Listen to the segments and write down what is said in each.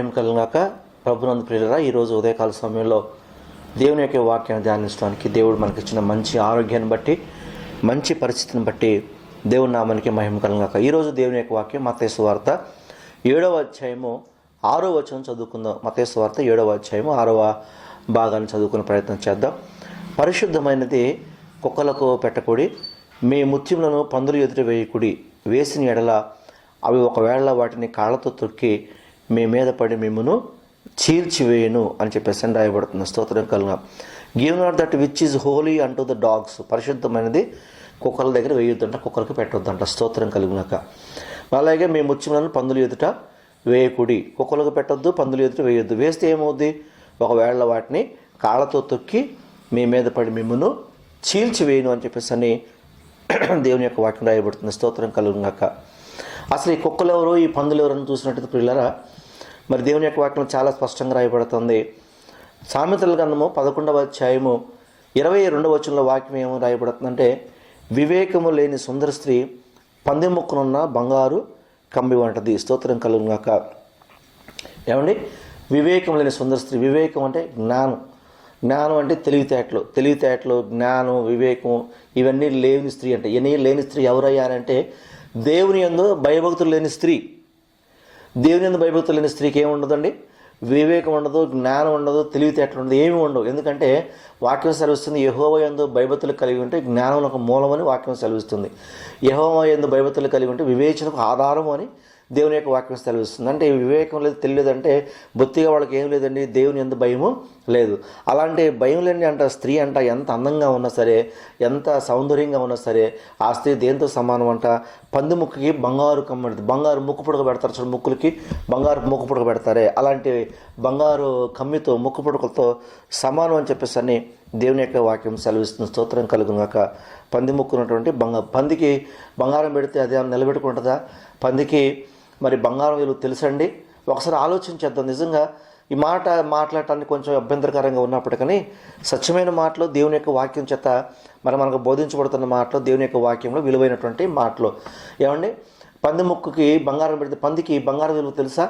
ఏం కలిగాక ప్రభునందు ప్రియులరా ఈరోజు ఉదయకాల సమయంలో దేవుని యొక్క వాక్యాన్ని ధ్యానించడానికి దేవుడు మనకి ఇచ్చిన మంచి ఆరోగ్యాన్ని బట్టి మంచి పరిస్థితిని బట్టి దేవుని నామానికి మహిమ కలుగాక ఈరోజు దేవుని యొక్క వాక్యం మతేసు వార్త ఏడవ అధ్యాయము ఆరో వచనం చదువుకుందాం. మతేసు వార్త ఏడవ అధ్యాయము ఆరవ భాగాన్ని చదువుకునే ప్రయత్నం చేద్దాం. పరిశుద్ధమైనది కుక్కలకు పెట్టకుడి మీ ముత్యములను పందులు ఎదుట వేయకుడి వేసిన ఎడల అవి ఒకవేళ వాటిని కాళ్ళతో తొక్కి మీ మీద పడి మిమ్మను చీల్చివేయను అని చెప్పేసి అని రాయబడుతుంది స్తోత్రం కలుగా give not that which is holy అంటూ ద డాగ్స్ పరిశుద్ధమైనది కుక్కల దగ్గర వేయొద్దంట కుక్కలకు పెట్టొద్దంట స్తోత్రం కలిగినాక. అలాగే మీ ముత్యములను పందులు ఎదుట వేయకుడి. కుక్కలకు పెట్టొద్దు పందులు ఎదుట వేయొద్దు. వేస్తే ఏమవుద్ది? ఒకవేళ వాటిని కాళ్ళతో తొక్కి మీ మీద పడి మిమ్మును చీల్చివేయను అని చెప్పేసి అని దేవుని యొక్క వాక్యం రాయబడుతుంది స్తోత్రం కలుగునాక. అసలు ఈ కుక్కలు ఎవరు ఈ పందులు ఎవరని చూసినట్టు పిల్లరా మరి దేవుని యొక్క వాక్యం చాలా స్పష్టంగా రాయబడుతుంది. సామెతల గ్రంథము పదకొండవ అధ్యాయము ఇరవై రెండవ వచనంలో వాక్యం ఏమో రాయబడుతుందంటే వివేకము లేని సుందర స్త్రీ పంది ముక్కనున్న బంగారు కంబి వంటది. స్తోత్రం కలుగుగాక ఏమండి? వివేకం లేని సుందర స్త్రీ వివేకం అంటే జ్ఞానం. జ్ఞానం అంటే తెలివితేటలు. తెలివితేటలు జ్ఞానం వివేకం ఇవన్నీ లేని స్త్రీ అంటే ఇవన్నీ లేని స్త్రీ ఎవరయ్యారంటే దేవుని యందు భయభక్తులు లేని స్త్రీ. దేవుని యందు భయభక్తులు లేని స్త్రీకి ఏమి ఉండదండి? వివేకం ఉండదు జ్ఞానం ఉండదు తెలివితేటలు ఉండదు ఏమీ ఉండవు. ఎందుకంటే వాక్యం సెలవిస్తుంది యహోవ యందు భయభక్తులు కలిగి ఉంటే జ్ఞానం ఒక మూలమని వాక్యం సెలవిస్తుంది. యహోవ యందు భయభక్తులు కలిగి ఉంటే వివేచనకు ఆధారం అని దేవుని యొక్క వాక్యం సెలవిస్తుంది. అంటే వివేకం లేదు తెలియదంటే బొత్తిగా వాళ్ళకి ఏం లేదండి దేవుని ఎంత భయము లేదు. అలాంటి భయం లేని అంట స్త్రీ అంట ఎంత అందంగా ఉన్నా సరే ఎంత సౌందర్యంగా ఉన్నా సరే ఆ స్త్రీ దేంతో సమానం అంట? పంది ముక్కుకి బంగారు కమ్మడి బంగారు ముక్కు పుడక పెడతారు చూడు ముక్కులకి బంగారు ముక్కు పుడక పెడతారే. అలాంటి బంగారు కమ్మితో ముక్కు పుడకలతో సమానం అని చెప్పేసి అని దేవుని యొక్క వాక్యం సెలవిస్తుంది. స్తోత్రం కలుగుగాక పంది ముక్కున్నటువంటి బంగ పందికి బంగారం పెడితే అది నిలబెట్టుకుంటుందా? పందికి మరి బంగారం విలువ తెలుసండి? ఒకసారి ఆలోచించేద్దాం నిజంగా ఈ మాట మాట్లాడటానికి కొంచెం అభ్యంతరకరంగా ఉన్నప్పటికీ స్వచ్ఛమైన మాటలు దేవుని యొక్క వాక్యం చేత మరి మనకు బోధించబడుతున్న మాటలు దేవుని యొక్క వాక్యంలో విలువైనటువంటి మాటలు. ఏమండి? పంది ముక్కుకి బంగారం పెడితే పందికి బంగారం విలువ తెలుసా?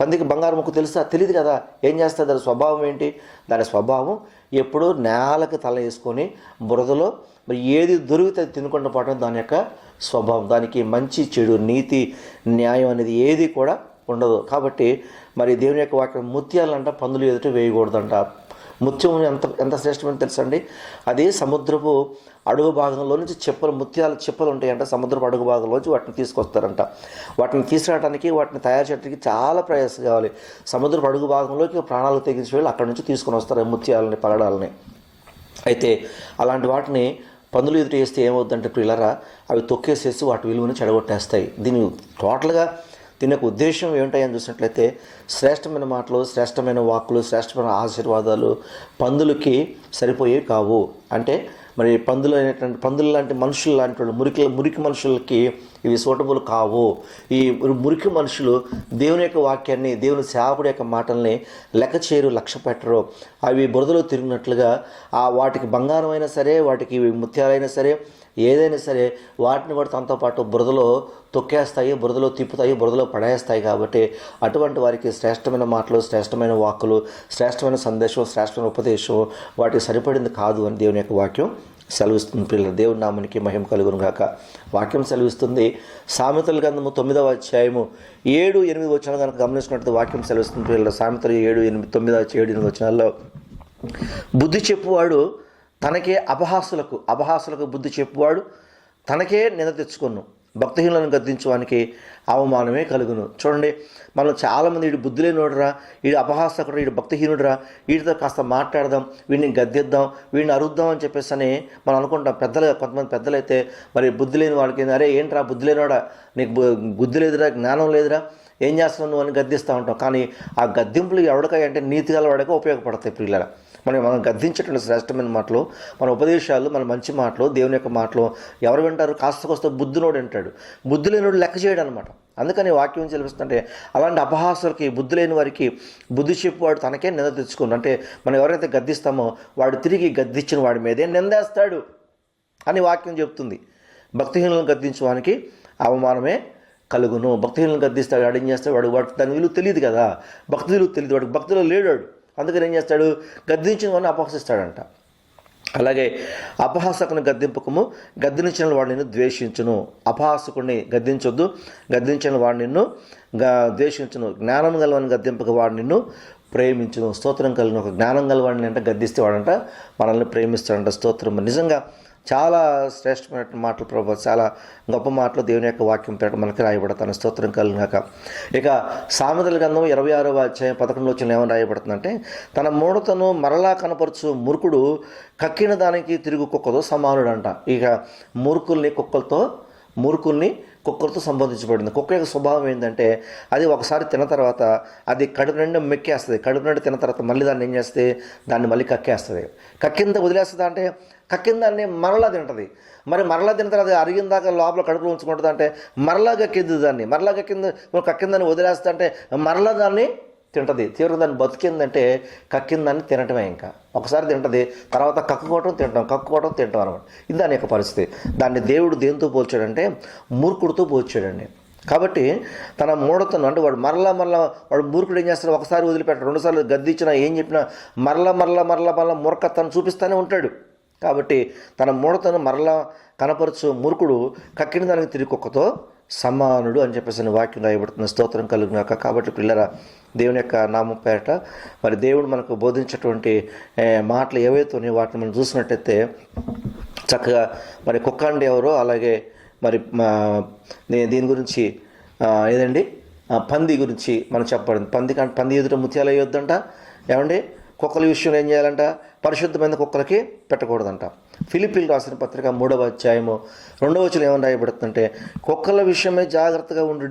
పందికి బంగారం ముక్కు తెలుసా? తెలియదు కదా. ఏం చేస్తుంది దాని స్వభావం ఏంటి? దాని స్వభావం ఎప్పుడూ నేలకు తల వేసుకొని బురదలో మరి ఏది దొరికితే అది తినకుండా పోవడం దాని యొక్క స్వభావం. దానికి మంచి చెడు నీతి న్యాయం అనేది ఏది కూడా ఉండదు. కాబట్టి మరి దేవుని యొక్క వాక్యం ముత్యాలంట పందులు ఎదుట వేయకూడదంట. ముత్యం ఎంత ఎంత శ్రేష్టమని తెలుసండి? అది సముద్రపు అడుగు భాగంలో నుంచి చెప్పలు ముత్యాలు చెప్పలు ఉంటాయంట. సముద్రపు అడుగు భాగంలోంచి వాటిని తీసుకొస్తారంట. వాటిని తీసుకురావడానికి వాటిని తయారు చేయడానికి చాలా ప్రయాసం కావాలి. సముద్రపు అడుగు భాగంలోకి ప్రాణాలు తెగించి వెళ్ళి అక్కడ నుంచి తీసుకొని వస్తారు ముత్యాలని పగడాలని. అయితే అలాంటి వాటిని పందులు ఎదురు వేస్తే ఏమవుద్దంటే పిల్లరా అవి తొక్కేసేసి వాటి విలువను చెడగొట్టేస్తాయి. దీన్ని టోటల్గా దీని యొక్క ఉద్దేశం ఏమిటని చూసినట్లయితే శ్రేష్టమైన మాటలు శ్రేష్టమైన వాక్కులు శ్రేష్టమైన ఆశీర్వాదాలు పందులకి సరిపోయేవి కావు. అంటే మరి పందులు అనేటువంటి పందులు లాంటి మనుషులు లాంటి వాళ్ళు మురికి మురికి మనుషులకి ఇవి సూటబుల్ కావు. ఈ మురికి మనుషులు దేవుని యొక్క వాక్యాన్ని దేవుని సేవకుడి యొక్క మాటల్ని లెక్క చేయరు లక్ష్య పెట్టరు. అవి బురదలో తిరిగినట్లుగా ఆ వాటికి బంగారమైనా సరే వాటికి ముత్యాలైనా సరే ఏదైనా సరే వాటిని కూడా తనతో పాటు బురదలో తొక్కేస్తాయి బురదలో తిప్పుతాయి బురదలో పడేస్తాయి కాబట్టి అటువంటి వారికి శ్రేష్టమైన మాటలు శ్రేష్టమైన వాక్కులు శ్రేష్టమైన సందేశం శ్రేష్టమైన ఉపదేశం వాటికి సరిపడింది కాదు అని దేవుని యొక్క వాక్యం సెలవిస్తుంది. పిల్లలు దేవుడి నామానికి మహిమ కలుగును గాక. వాక్యం సెలవిస్తుంది. సామెతల గ్రంథము తొమ్మిదవ అధ్యాయము ఏడు ఎనిమిది వచ్చిన కనుక గమనించినట్టు వాక్యం సెలవిస్తుంది. పిల్లలు సామెతలు ఏడు ఎనిమిది తొమ్మిదవ ఏడు ఎనిమిది వచ్చినాల్లో బుద్ధి చెప్పువాడు తనకే అపహాసులకు అపహాసులకు బుద్ధి చెప్పువాడు. తనకే నింద తెచ్చుకొను భక్తిహీనులను గద్దించడానికి అవమానమే కలుగును. చూడండి మనం చాలామంది వీడు బుద్ధి లేనివాడురా వీడు అపహాసకుడు వీడు భక్తిహీనుడురా. వీడితో కాస్త మాట్లాడదాం వీడిని గద్దిద్దాం వీడిని అరుద్దాం అని చెప్పేసి అని మనం అనుకుంటాం. పెద్దలు కొంతమంది పెద్దలైతే మరి బుద్ధి లేని వాడికి అరే ఏంట్రా బుద్ధి లేనివాడా నీకు బుద్ధి లేదురా జ్ఞానం లేదురా. ఏం చేస్తున్నావు నువ్వు అని గద్దిస్తూ ఉంటాం. కానీ ఆ గద్దింపులు ఎవడికాయ అంటే నీతి గల వాడికి ఉపయోగపడతాయి పిల్లల మనం మనం గద్దించేటువంటి శ్రేష్టమైన మాటలు మన ఉపదేశాలు మన మంచి మాటలు దేవుని యొక్క మాటలు ఎవరు వింటారు? కాస్త కొస్త బుద్ధినోడు వింటాడు. బుద్ధి లేనివాడు లెక్క చేయడం అనమాట అందుకని వాక్యం చెల్లిస్తుంటే అలాంటి అపహాసులకి బుద్ధి లేని వారికి బుద్ధి చెప్పువాడు తనకే నింద తెచ్చుకుని. అంటే మనం ఎవరైతే గద్దిస్తామో వాడు తిరిగి గద్దించిన వాడి మీదే నిందేస్తాడు అని వాక్యం చెప్తుంది. భక్తిహీనులను గద్దించడానికి అవమానమే కలుగును. భక్తిహీనులను గద్దిస్తాడు వాడు ఏం చేస్తాడు? వాడు వాడు దాని విలువ తెలియదు కదా. భక్తి విలువ తెలియదు. వాడికి భక్తిలో లేడాడు. అందుకని ఏం చేస్తాడు? గద్దించిన వాడిని అపహసిస్తాడంట. అలాగే అపహాసకుని గద్దింపకము గద్దించిన వాడు నిన్ను ద్వేషించును. అపహాసకుడిని గద్దించొద్దు గద్దించిన వాడు నిన్ను ద్వేషించును. జ్ఞానం గలవని గద్దింపక వాడు నిన్ను ప్రేమించును. స్తోత్రం కలిగిన ఒక జ్ఞానం గలవాడిని అంటే గద్దిస్తే వాడంట మనల్ని ప్రేమిస్తాడంట. స్తోత్రం. నిజంగా చాలా శ్రేష్టమైన మాటలు ప్రభు చాలా గొప్ప మాటలు దేవుని యొక్క వాక్యం పేట మనకి రాయబడతాను. స్తోత్రం కలిగినాక ఇక సామెతల గంధం ఇరవై ఆరవ అధ్యాయం పదకొండులో వచ్చిన ఏమని రాయబడుతుందంటే తన మూడతను మరలా కనపరచు మురుకుడు కక్కిన దానికి తిరుగు కుక్కతో సమానుడంట. ఇక మురుకుల్ని కుక్కలతో మురుకుల్ని కుక్కలతో సంబంధించబడింది. కుక్క యొక్క స్వభావం ఏంటంటే అది ఒకసారి తిన్న తర్వాత అది కడుపు నిండా మెక్కేస్తుంది. కడుపు నిండా తిన్న తర్వాత మళ్ళీ దాన్ని ఏం చేస్తే దాన్ని మళ్ళీ కక్కేస్తుంది. కక్కింత వదిలేస్తుంది అంటే కక్కిన దాన్ని మరలా తింటుంది. మరి మరలా తిన్న తర్వాత అది అరిగిన దాకా లోపల కడుపులో ఉంచుకుంటుంది అంటే మరలా కక్కింది దాన్ని. మరలా కక్కింది కక్కిందాన్ని వదిలేస్తా అంటే మరలా దాన్ని తింటది. తీవ్రంగా దాన్ని బతికిందంటే కక్కిందాన్ని తినటమే ఇంకా. ఒకసారి తింటది తర్వాత కక్కుకోవటం తింటాం కక్కుకోవటం తింటాం అనమాట. ఇది దాని యొక్క పరిస్థితి. దాన్ని దేవుడు దేంతో పోల్చాడంటే మూర్ఖుడితో పోల్చాడండి. కాబట్టి తన మూఢతను అంటే వాడు మరలా మరలా వాడు మూర్ఖుడు ఏం చేస్తాడు? ఒకసారి వదిలిపెట్టాడు రెండుసార్లు గద్దించినా ఏం చెప్పినా మరలా మరలా మరలా మరలా మూర్ఖతను చూపిస్తూనే ఉంటాడు. కాబట్టి తన మూడతను మరలా కనపరచు మురుకుడు కక్కిన దానికి తిరిగి కుక్కతో సమానుడు అని చెప్పేసి వాక్యం రాయబడుతున్న స్తోత్రం కలుగునాక కాబట్టి పిల్లల దేవుని యొక్క నామం పేరట మరి దేవుడు మనకు బోధించేటువంటి మాటలు ఏవైతే ఉన్నాయో వాటిని మనం చూసినట్టయితే చక్కగా మరి కుక్క అండి ఎవరో అలాగే మరి మా దీని గురించి ఏదండి? పంది గురించి మనం చెప్పబడింది. పంది కంటే పంది ఎదుట ముత్యాలు అయ్యొద్దంట ఏమండి? కుక్కల విషయంలో ఏం చేయాలంట? పరిశుద్ధమైన కుక్కలకి పెట్టకూడదంట. ఫిలిపిల్ రాసిన పత్రిక మూడవ అధ్యాయము రెండవ వచ్చిన ఏమని రాయబడుతుందంటే కుక్కల విషయమై జాగ్రత్తగా ఉండు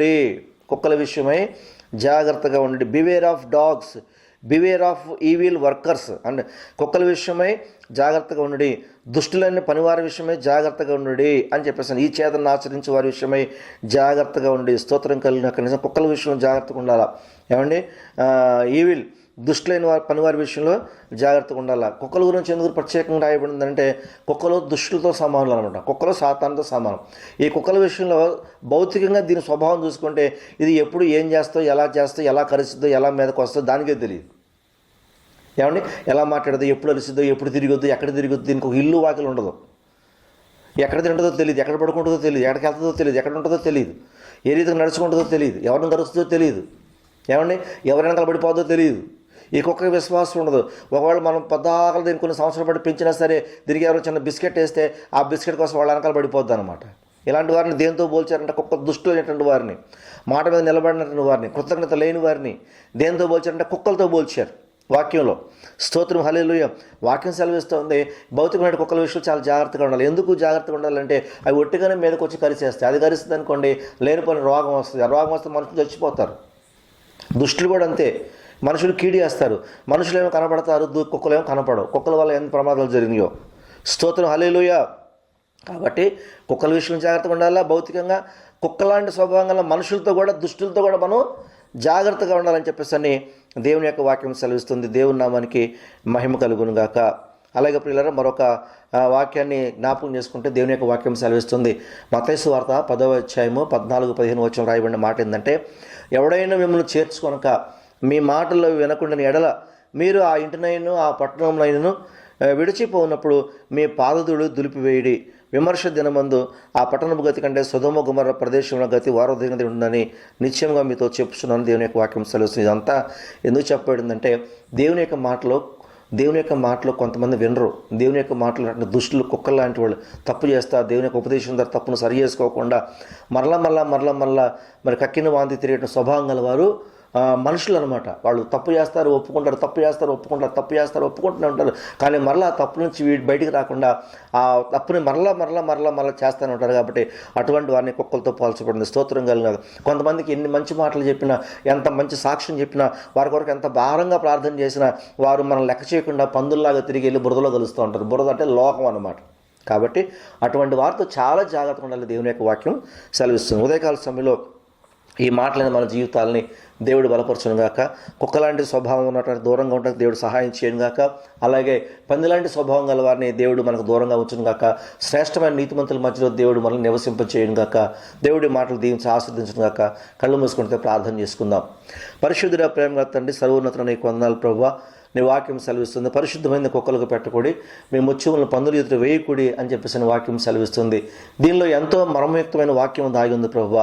కుక్కల విషయమై జాగ్రత్తగా ఉండి beware of dogs beware of evil workers and కుక్కల విషయమై జాగ్రత్తగా ఉండి దుష్టులన్నీ పనివారి విషయమై జాగ్రత్తగా ఉండి అని చెప్పేసి ఈ చేతను ఆచరించే వారి విషయమై జాగ్రత్తగా ఉండి స్తోత్రం కలిగిన కనీసం కుక్కల విషయంలో జాగ్రత్తగా ఉండాలా? ఏమండి? ఈవిల్ దుష్టులైన వారి పనివారి విషయంలో జాగ్రత్తగా ఉండాలి? కుక్కల గురించి ఎందుకు ప్రత్యేకంగా రాయబడిందంటే కుక్కలు దుష్టులతో సమానులు అనమాట. కుక్కలు సాతానుతో సమానం. ఈ కుక్కల విషయంలో భౌతికంగా దీని స్వభావం చూసుకుంటే ఇది ఎప్పుడు ఏం చేస్తో ఎలా చేస్తో ఎలా కరుస్తుందో ఎలా మీదకు వస్తుందో దానికే తెలియదు. ఏమండి? ఎలా మాట్లాడదో ఎప్పుడు అరిసిద్దో ఎప్పుడు తిరిగొద్దు ఎక్కడ తిరిగొద్దు దీనికి ఒక ఇల్లు వాకిలు ఉండదు. ఎక్కడ తింటుందో తెలియదు. ఎక్కడ పడుకుంటుందో తెలియదు. ఎక్కడికి వెళ్తుందో తెలియదు. ఎక్కడ ఉంటుందో తెలియదు. ఏ రీతిగా నడుచుకుంటుందో తెలియదు. ఎవరిని కలుస్తుందో తెలియదు. ఏమండి? ఎవరి వెనకాల తెలియదు. ఈ కుక్కకి విశ్వాసం ఉండదు. ఒకవేళ మనం పద్దాకలు దీన్ని కొన్ని సంవత్సరాలు పడి పెంచినా సరే దీనికి ఎవరో చిన్న బిస్కెట్ వేస్తే ఆ బిస్కెట్ కోసం వాళ్ళ వెనకాల పడిపోద్ది అనమాట ఇలాంటి వారిని దేంతో పోల్చారంటే కుక్క దుష్టులు అనేటువంటి వారిని మాట మీద నిలబడినటువంటి వారిని కృతజ్ఞత లేని వారిని దేంతో పోల్చారంటే కుక్కలతో పోల్చారు వాక్యంలో. స్తోత్రం హలేలుయ వాక్యం సెలవిస్తుంది భౌతికమైన కుక్కల విషయంలో చాలా జాగ్రత్తగా ఉండాలి. ఎందుకు జాగ్రత్తగా ఉండాలంటే అవి ఒట్టిగానే మీదకి వచ్చి కరిచేస్తాయి అది కరిస్తుంది అనుకోండి లేనిపోయిన రోగం వస్తుంది. ఆ రోగం వస్తే మనుషులు చచ్చిపోతారు. దుష్టులు కూడా అంతే. మనుషులు కీడి వేస్తారు మనుషులు ఏమో కనపడతారు దు- కుక్కలేమో కనపడవు. కుక్కల వల్ల ఎంత ప్రమాదాలు జరిగినాయో. స్తోత్రం హలేలుయ కాబట్టి కుక్కల విషయంలో జాగ్రత్తగా ఉండాలా? భౌతికంగా కుక్కలాంటి స్వభావం గల మనుషులతో కూడా దుష్టులతో కూడా మనం జాగ్రత్తగా ఉండాలని చెప్పేసి అని దేవుని యొక్క వాక్యం సెలవిస్తుంది. దేవుని నామానికి మహిమ కలుగును గాక. అలాగే ప్రియులరా మరొక వాక్యాన్ని జ్ఞాపకం చేసుకుంటే దేవుని యొక్క వాక్యం సెలవిస్తుంది. మతైసు వార్త పదవ అధ్యాయము పద్నాలుగు పదిహేను వచ్చిన రాయబడిన మాట ఏంటంటే ఎవడైనా మిమ్మల్ని చేర్చుకొనక మీ మాటలు వినకుండా ఎడల మీరు ఆ ఇంటినైను ఆ పట్టణంనైనను విడిచిపోనప్పుడు విడిచిపోయినప్పుడు మీ పాదదుడు దులిపివేయడి. విమర్శ దినమందు ఆ పట్టణపు గతి కంటే సుధమ గుమర ప్రదేశంలో గతి వారోధీనది ఉందని నిశ్చయంగా మీతో చెప్పుచున్నాను. దేవుని యొక్క వాక్యం సెలవుస్తుంది ఇదంతా ఎందుకు చెప్పబడిందంటే దేవుని యొక్క మాటలో దేవుని యొక్క మాటలు కొంతమంది వినరు. దేవుని యొక్క మాటలు అంటే దుష్టులు కుక్కలు లాంటి వాళ్ళు తప్పు చేస్తా దేవుని యొక్క ఉపదేశం ద్వారా తప్పును సరి చేసుకోకుండా మరలా మరలా మరలా మరలా మరి కక్కిన వాంతి తిరిగిన స్వభావం గల వారు మనుషులు అనమాట వాళ్ళు తప్పు చేస్తారు ఒప్పుకుంటారు తప్పు చేస్తారు ఒప్పుకుంటారు తప్పు చేస్తారు ఒప్పుకుంటూనే ఉంటారు. కానీ మరలా తప్పు నుంచి వీడి బయటికి రాకుండా ఆ తప్పుని మరలా మరలా మరలా మరలా చేస్తూనే ఉంటారు కాబట్టి అటువంటి వారిని కుక్కలతో పోల్చబడింది స్తోత్రం కలిగిన కొంతమందికి ఎన్ని మంచి మాటలు చెప్పినా ఎంత మంచి సాక్ష్యం చెప్పినా వారి కొరకు ఎంత భారంగా ప్రార్థన చేసినా వారు మనం లెక్క చేయకుండా పందుల్లాగా తిరిగి వెళ్ళి బురదలో కలుస్తూ ఉంటారు. బురద అంటే లోకం అనమాట కాబట్టి అటువంటి వారితో చాలా జాగ్రత్తగా ఉండాలి దేవుని యొక్క వాక్యం. సెలవిస్తుంది. ఉదయకాల సమయంలో ఈ మాటలైన మన జీవితాలని దేవుడు బలపరచును గాక కుక్కలాంటి స్వభావం ఉన్నటువంటి దూరంగా ఉండడానికి దేవుడు సహాయం చేయను గాక అలాగే పందిలాంటి స్వభావం గల వారిని దేవుడు మనకు దూరంగా ఉంచును గాక శ్రేష్టమైన నీతిమంతుల మధ్యలో దేవుడు మనల్ని నివసింప చేయను గాక దేవుడి మాటలు దీవించి ఆస్వాదించను గాక కళ్ళు మూసుకుంటే ప్రార్థన చేసుకుందాం. పరిశుద్ధుడ ప్రేమ తండ్రి సర్వోన్నత నీకు వందనాలు ప్రభావ. నీ వాక్యం సెలవిస్తుంది. పరిశుద్ధమైన కుక్కలకు పెట్టకూడి మీ ముత్యములను పందులు ఎదురు వేయకూడి అని చెప్పేసి వాక్యం సెలవిస్తుంది. దీనిలో ఎంతో మర్మయుక్తమైన వాక్యం దాగి ఉంది ప్రభు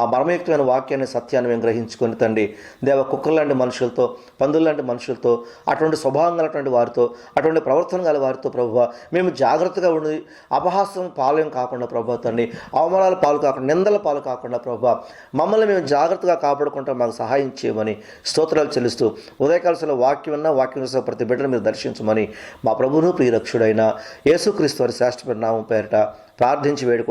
ఆ మర్మయుక్తమైన వాక్యాన్ని సత్యాన్ని మేము గ్రహించుకొని తండ్రి దేవ కుక్కల లాంటి మనుషులతో పందుల లాంటి మనుషులతో అటువంటి స్వభావం గలటువంటి వారితో అటువంటి ప్రవర్తన గల వారితో ప్రభు మేము జాగ్రత్తగా ఉండి అపహాసం పాలయం కాకుండా ప్రభు తండ్రి అవమానాల పాలు కాకుండా నిందల పాలు కాకుండా ప్రభు మమ్మల్ని మేము జాగ్రత్తగా కాపాడుకుంటా మాకు సహాయం చేయమని స్తోత్రాలు చెల్లిస్తూ ఉదయకాలశంలో వాక్యం ఉన్న వాక్యం చేసిన ప్రతి బిడ్డను మీరు దర్శించమని మా ప్రభును ప్రియరక్షుడైన యేసుక్రీస్తు వారి శ్రేష్ఠమైన నామం పేరిట ప్రార్థించి వేడుకోండి